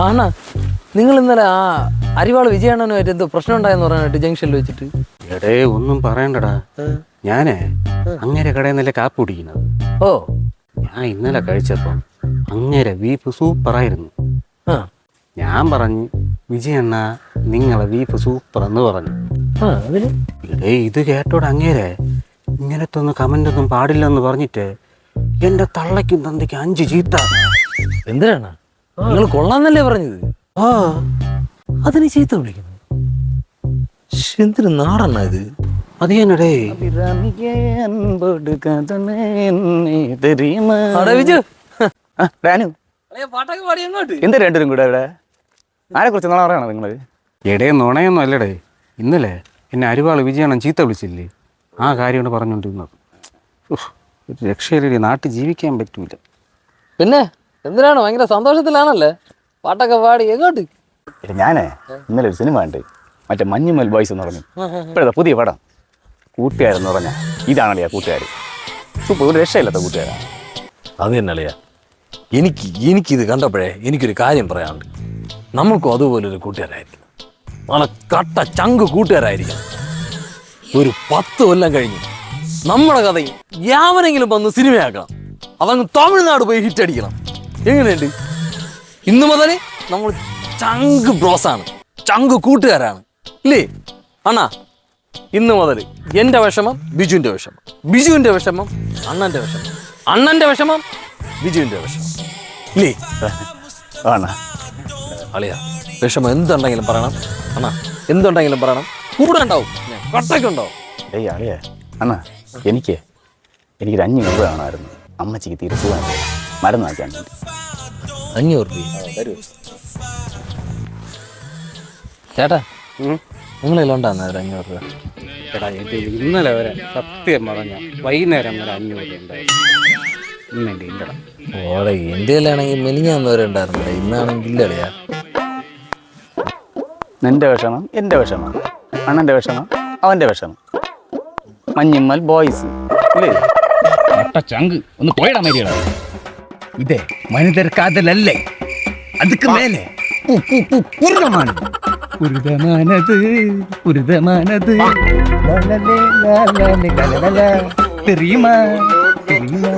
ആണാ? നിങ്ങൾ ഇന്നലെ ആ അരിവാൾ വിജയണ്ണനുമായിട്ട് എന്തോ പ്രശ്നം ഉണ്ടായെന്ന് പറയാനായിട്ട് ജംഗ്ഷനിൽ വെച്ചിട്ട്. എടേ ഒന്നും പറയണ്ടടാ. ഞാനേ അങ്ങനെ കടയിൽ നിന്നല്ലേ കാപ്പി കുടിക്കുന്നത്. ഓ. ഞാൻ ഇന്നലെ കഴിച്ചപ്പം അങ്ങനെ വീപ്പ് സൂപ്പറായിരുന്നു ആ. ഞാൻ പറഞ്ഞു വിജയണ്ണ നിങ്ങളെ വീപ്പ് സൂപ്പർ എന്ന് പറഞ്ഞു. ആ അതിന്? എടേ ഇത് കേട്ടോടെ അങ്ങേരെ. ഇങ്ങനത്തെ ഒന്നും കമന്റ് ഒന്നും പാടില്ലെന്ന് പറഞ്ഞിട്ട് എന്റെ തള്ളയ്ക്കും തന്തയ്ക്കും അഞ്ച് ചീത്ത. എന്തിനാണ്? നിങ്ങൾ കൊള്ളാന്നല്ലേ പറഞ്ഞത്? ആ. അതിന് ചീത്ത വിളിക്കുന്നു. എന്തിനു നാടെണ്ണ ഇത്? അത് ഞാനടേ. അവിടെ വിജു. പാട്ടൊക്കെ പാടി എങ്ങോട്ട്? എന്ത് രണ്ടുപേരും കൂടെ ഇവിടെ? ആരെ കുറിച്ച് നാളെ പറയണോ നിങ്ങൾ? എടേ നുണയൊന്നും അല്ലടേ. ഇന്നലെ എന്നെ അരിവാൾ വിജയണം ചീത്ത വിളിച്ചില്ലേ? ആ കാര്യമാണ് പറഞ്ഞുകൊണ്ടിരുന്നത്. ഒരു രക്ഷയില്ലേ നാട്ടിൽ ജീവിക്കാൻ പറ്റൂല. പിന്നെ? എന്തിനാണ്? ഭയങ്കര സന്തോഷത്തിലാണല്ലേ? പാട്ടൊക്കെ പാടി എങ്ങോട്ട്? ഞാനേ ഇന്നലെ ഒരു സിനിമ ഉണ്ട് മറ്റേ മഞ്ഞുമൽ ബോയ്സ് എന്ന് പറഞ്ഞു. ഇപ്പോഴത്തെ പുതിയ പടം. കൂട്ടുകാരെന്ന് പറഞ്ഞ. ഇതാണല്ലേ ആ കൂട്ടുകാർ സൂപ്പർ ഒരു രക്ഷയില്ലാത്ത കൂട്ടുകാരാണ് അത് തന്നെയല്ലയാ എനിക്ക് എനിക്കിത് കണ്ടപ്പോഴേ എനിക്കൊരു കാര്യം പറയാനുണ്ട്. നമുക്കും അതുപോലൊരു കൂട്ടുകാരായിരിക്കും നല്ല കട്ട ചങ്ക് കൂട്ടുകാരായിരിക്കണം. ഒരു പത്ത് കൊല്ലം കഴിഞ്ഞ് നമ്മുടെ കഥയും യാവനെങ്കിലും വന്ന് സിനിമയാക്കണം. അതങ്ങ് തമിഴ്നാട് പോയി ഹിറ്റ് അടിക്കണം എങ്ങനെയുണ്ട്? ഇന്നു മുതൽ നമ്മൾ ചങ്ക് ബ്രോസാണ്. ചങ്ക് കൂട്ടുകാരാണ്. ഇല്ലേ? അണ്ണാ ഇന്ന് മുതൽ എന്റെ വിഷമം ബിജുവിന്റെ വിഷമം. ബിജുവിന്റെ വിഷമം അണ്ണന്റെ വിഷമം. അണ്ണന്റെ വിഷമം ബിജുവിന്റെ വിഷമം. ഇല്ലേ? ആണ്. അളിയ വിഷമം എന്തുണ്ടെങ്കിലും പറയണം. അണ്ണാ എന്തുണ്ടെങ്കിലും പറയണം. കൂടെ ഉണ്ടാവും. കട്ടക്കുണ്ടാവും ഏയ് അളിയ അണ്ണാ എനിക്ക് എനിക്കൊരു അഞ്ഞൂറ് രൂപ വേണമായിരുന്നു അമ്മച്ചിക്ക് തീരെ സുഖം മരുന്ന് വാങ്ങിക്കാൻ വേണ്ടി. അഞ്ഞൂറ് രൂപ. ചേട്ടാ ഉണ്ടാകുന്ന ഒരു അഞ്ഞൂറ് രൂപ? ചേട്ടാ ഇത് ഇന്നലെ വരെ സത്യം പറഞ്ഞ വൈകുന്നേരം വരെ അഞ്ഞൂറ് ഉണ്ടായിരുന്നു ഇന്ന് എന്റെ ഇല്ലടാ. ഓടെ ഇന്ത്യയിലാണെങ്കിൽ മെലിഞ്ഞാന്ന് വരെ ഉണ്ടായിരുന്നില്ല ഇന്നാണെങ്കിൽ ഇല്ലടയാ. നിന്റെ വിഷമം എന്റെ വിഷമം. അണ്ണന്റെ വിഷമം അവന്റെ വിഷമം. മഞ്ഞുമ്മൽ ബോയ്സ് ഇല്ലേ? ചങ്ക്. ഒന്ന് പോയിടാൻ മരിയടാ இது மனிதர் காதல் அல்ல. அதுக்கு மேலே புரிதமானது. புரிதமானது புரிதமானது. தெரியுமா? தெரியுமா?